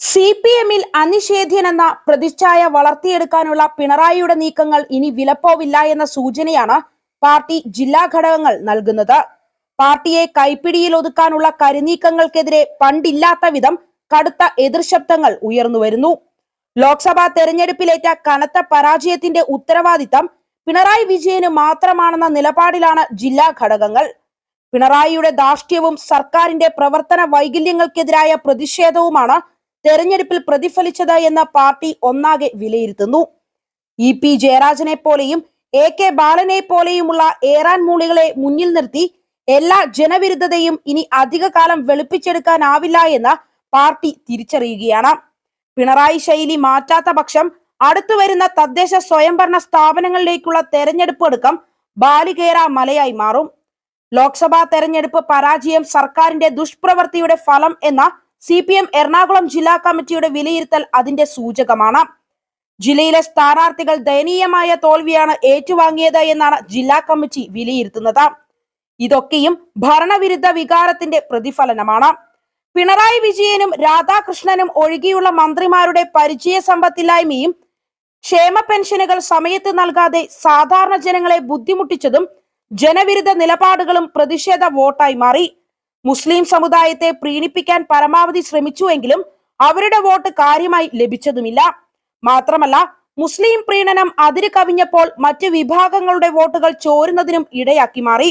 C P എമ്മിൽ അനിഷേധ്യനെന്ന പ്രതിച്ഛായ വളർത്തിയെടുക്കാനുള്ള പിണറായിയുടെ നീക്കങ്ങൾ ഇനി വിലപ്പോവില്ല എന്ന സൂചനയാണ് പാർട്ടി ജില്ലാ ഘടകങ്ങൾ നൽകുന്നത്. പാർട്ടിയെ കൈപ്പിടിയിൽ ഒതുക്കാനുള്ള കരുനീക്കങ്ങൾക്കെതിരെ പണ്ടില്ലാത്ത വിധം കടുത്ത എതിർശബ്ദങ്ങൾ ഉയർന്നു വരുന്നു. ലോക്സഭാ തെരഞ്ഞെടുപ്പിലേറ്റ കനത്ത പരാജയത്തിന്റെ ഉത്തരവാദിത്തം പിണറായി വിജയന് മാത്രമാണെന്ന നിലപാടിലാണ് ജില്ലാ ഘടകങ്ങൾ. പിണറായിയുടെ ധാർഷ്ട്യവും സർക്കാരിന്റെ പ്രവർത്തന വൈകല്യങ്ങൾക്കെതിരായ പ്രതിഷേധവുമാണ് തെരഞ്ഞെടുപ്പിൽ പ്രതിഫലിച്ചത് എന്ന പാർട്ടി ഒന്നാകെ വിലയിരുത്തുന്നു. ഇ പി ജയരാജനെ പോലെയും എ കെ ബാലനെ പോലെയുമുള്ള ഏറാൻ മൂളികളെ മുന്നിൽ നിർത്തി എല്ലാ ജനവിരുദ്ധതയും ഇനി അധികകാലം വെളുപ്പിച്ചെടുക്കാനാവില്ല എന്ന് പാർട്ടി തിരിച്ചറിയുകയാണ്. പിണറായി ശൈലി മാറ്റാത്ത പക്ഷം അടുത്തു വരുന്ന തദ്ദേശ സ്വയംഭരണ സ്ഥാപനങ്ങളിലേക്കുള്ള തെരഞ്ഞെടുപ്പ് അടുക്കം ബാലികേറ മലയായി മാറും. ലോക്സഭാ തെരഞ്ഞെടുപ്പ് പരാജയം സർക്കാരിന്റെ ദുഷ്പ്രവൃത്തിയുടെ ഫലം എന്ന സി പി എം എറണാകുളം ജില്ലാ കമ്മിറ്റിയുടെ വിലയിരുത്തൽ അതിന്റെ സൂചകമാണ്. ജില്ലയിലെ സ്ഥാനാർത്ഥികൾ ദയനീയമായ തോൽവിയാണ് ഏറ്റുവാങ്ങിയത് എന്നാണ് ജില്ലാ കമ്മിറ്റി വിലയിരുത്തുന്നത്. ഇതൊക്കെയും ഭരണവിരുദ്ധ വികാരത്തിന്റെ പ്രതിഫലനമാണ്. പിണറായി വിജയനും രാധാകൃഷ്ണനും ഒഴികെയുള്ള മന്ത്രിമാരുടെ പരിചയ സമ്പത്തില്ലായ്മയും ക്ഷേമ പെൻഷനുകൾ സമയത്ത് നൽകാതെ സാധാരണ ജനങ്ങളെ ബുദ്ധിമുട്ടിച്ചതും ജനവിരുദ്ധ നിലപാടുകളും പ്രതിഷേധ വോട്ടായി മാറി. മുസ്ലിം സമുദായത്തെ പ്രീണിപ്പിക്കാൻ പരമാവധി ശ്രമിച്ചുവെങ്കിലും അവരുടെ വോട്ട് കാര്യമായി ലഭിച്ചതുമില്ല. മാത്രമല്ല മുസ്ലിം പ്രീണനം അതിര് കവിഞ്ഞപ്പോൾ മറ്റ് വിഭാഗങ്ങളുടെ വോട്ടുകൾ ചോരുന്നതിനും ഇടയാക്കി മാറി.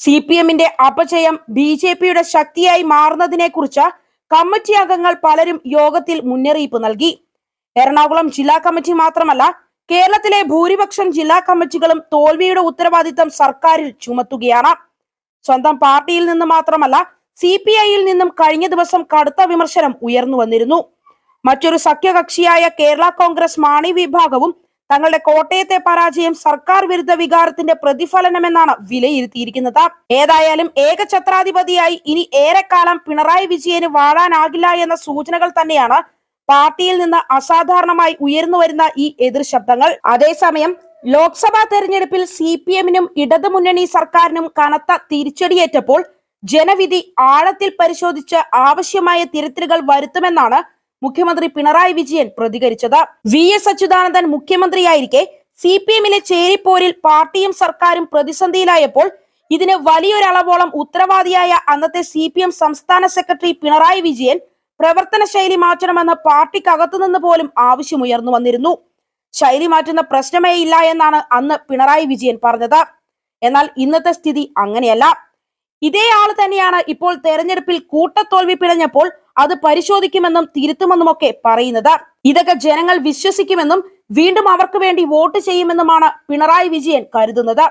സി പി എമ്മിന്റെ അപചയം ബി ജെ പിയുടെ ശക്തിയായി മാറുന്നതിനെ കുറിച്ച് കമ്മിറ്റി അംഗങ്ങൾ പലരും യോഗത്തിൽ മുന്നറിയിപ്പ് നൽകി. എറണാകുളം ജില്ലാ കമ്മിറ്റി മാത്രമല്ല കേരളത്തിലെ ഭൂരിപക്ഷം ജില്ലാ കമ്മിറ്റികളും തോൽവിയുടെ ഉത്തരവാദിത്തം സർക്കാരിൽ ചുമത്തുകയാണ്. സ്വന്തം പാർട്ടിയിൽ നിന്ന് മാത്രമല്ല സി പി ഐയിൽ നിന്നും കഴിഞ്ഞ ദിവസം കടുത്ത വിമർശനം ഉയർന്നു വന്നിരുന്നു. മറ്റൊരു സഖ്യകക്ഷിയായ കേരള കോൺഗ്രസ് മാണി വിഭാഗവും തങ്ങളുടെ കോട്ടയത്തെ പരാജയം സർക്കാർ വിരുദ്ധ വികാരത്തിന്റെ പ്രതിഫലനമെന്നാണ് വിലയിരുത്തിയിരിക്കുന്നത്. ഏതായാലും ഏകഛത്രാധിപതിയായി ഇനി ഏറെക്കാലം പിണറായി വിജയന് വാഴാനാകില്ല എന്ന സൂചനകൾ തന്നെയാണ് പാർട്ടിയിൽ നിന്ന് അസാധാരണമായി ഉയർന്നു വരുന്ന ഈ എതിർ ശബ്ദങ്ങൾ. അതേസമയം ലോക്സഭാ തെരഞ്ഞെടുപ്പിൽ സി പി എമ്മിനും ഇടതുമുന്നണി സർക്കാരിനും കനത്ത തിരിച്ചടിയേറ്റപ്പോൾ ജനവിധി ആഴത്തിൽ പരിശോധിച്ച് ആവശ്യമായ തിരുത്തലുകൾ വരുത്തുമെന്നാണ് മുഖ്യമന്ത്രി പിണറായി വിജയൻ പ്രതികരിച്ചത്. വി എസ് അച്യുതാനന്ദൻ മുഖ്യമന്ത്രിയായിരിക്കെ സി പി എമ്മിലെ ചേരിപ്പോരിൽ പാർട്ടിയും സർക്കാരും പ്രതിസന്ധിയിലായപ്പോൾ ഇതിന് വലിയൊരളവോളം ഉത്തരവാദിയായ അന്നത്തെ സി പി എം സംസ്ഥാന സെക്രട്ടറി പിണറായി വിജയൻ പ്രവർത്തന ശൈലി മാറ്റണമെന്ന് പാർട്ടിക്കകത്തുനിന്ന് പോലും ആവശ്യമുയർന്നു വന്നിരുന്നു. ശൈലി മാറ്റുന്ന പ്രശ്നമേ ഇല്ല എന്നാണ് അന്ന് പിണറായി വിജയൻ പറഞ്ഞത്. എന്നാൽ ഇന്നത്തെ സ്ഥിതി അങ്ങനെയല്ല. ഇതേ ആൾ തന്നെയാണ് ഇപ്പോൾ തെരഞ്ഞെടുപ്പിൽ കൂട്ടത്തോൽവി പിഴഞ്ഞപ്പോൾ അത് പരിശോധിക്കുമെന്നും തിരുത്തുമെന്നും ഒക്കെ പറയുന്നത്. ഇതൊക്കെ ജനങ്ങൾ വിശ്വസിക്കുമെന്നും വീണ്ടും അവർക്ക് വേണ്ടി വോട്ട് ചെയ്യുമെന്നുമാണ് പിണറായി വിജയൻ കരുതുന്നത്.